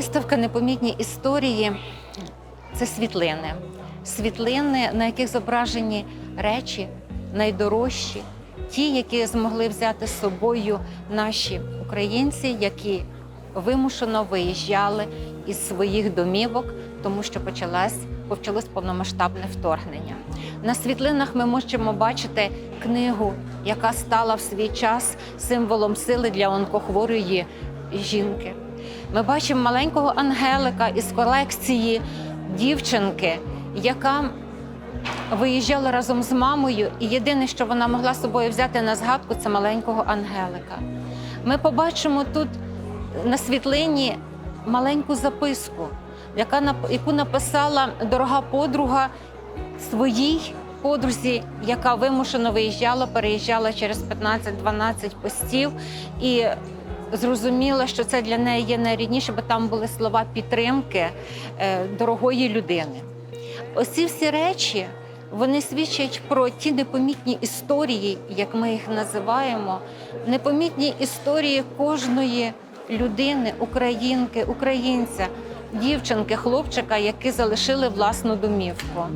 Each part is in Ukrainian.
Виставка Непомітні історії це світлини. Світлини, на яких зображені речі найдорожчі, ті, які змогли взяти з собою наші українці, які вимушено виїжджали із своїх домівок, тому що почалась, почалось повномасштабне вторгнення. На світлинах ми можемо бачити книгу, яка стала в свій час символом сили для онкохворої жінки. Ми бачимо маленького ангелика із колекції дівчинки, яка виїжджала разом з мамою, і єдине, що вона могла з собою взяти на згадку, це маленького ангелика. Ми побачимо тут на світлині маленьку записку, яка яку написала дорога подруга своїй подрузі, яка вимушено виїжджала, переїжджала через 15-12 постів і зрозуміла, що це для неї є найрідніше, бо там були слова підтримки е, дорогої людини. Ось ці всі речі вони свідчать про ті непомітні історії, як ми їх називаємо, непомітні історії кожної людини, українки, українця, дівчинки, хлопчика, які залишили власну домівку.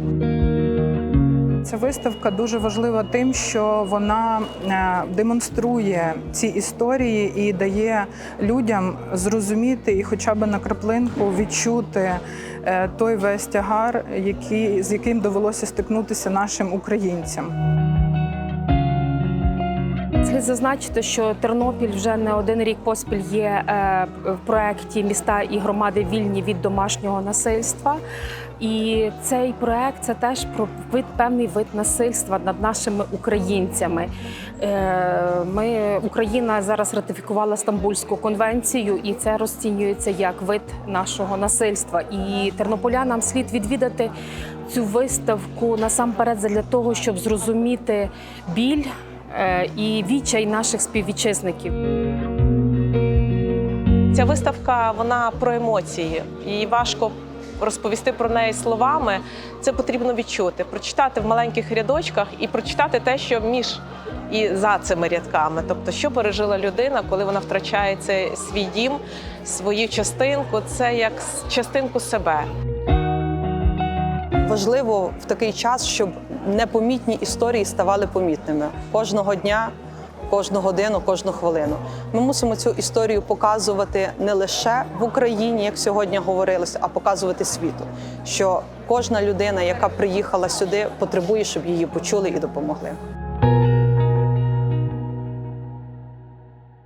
Ця виставка дуже важлива тим, що вона е, демонструє ці історії і дає людям зрозуміти і хоча б на краплинку відчути е, той весь тягар, який, з яким довелося стикнутися нашим українцям. Слід зазначити, що Тернопіль вже не один рік поспіль є е, в проєкті міста і громади вільні від домашнього насильства. І цей проект це теж про вид певний вид насильства над нашими українцями. Е, Ми Україна зараз ратифікувала Стамбульську конвенцію, і це розцінюється як вид нашого насильства. І тернополянам слід відвідати цю виставку насамперед для того, щоб зрозуміти біль і відчай наших співвітчизників. Ця виставка вона про емоції, і важко розповісти про неї словами. Це потрібно відчути, прочитати в маленьких рядочках і прочитати те, що між і за цими рядками. Тобто, що пережила людина, коли вона втрачає цей свій дім, свою частинку, це як частинку себе. Важливо в такий час, щоб непомітні історії ставали помітними кожного дня, кожну годину, кожну хвилину. Ми мусимо цю історію показувати не лише в Україні, як сьогодні говорилось, а показувати світу. Що кожна людина, яка приїхала сюди, потребує, щоб її почули і допомогли.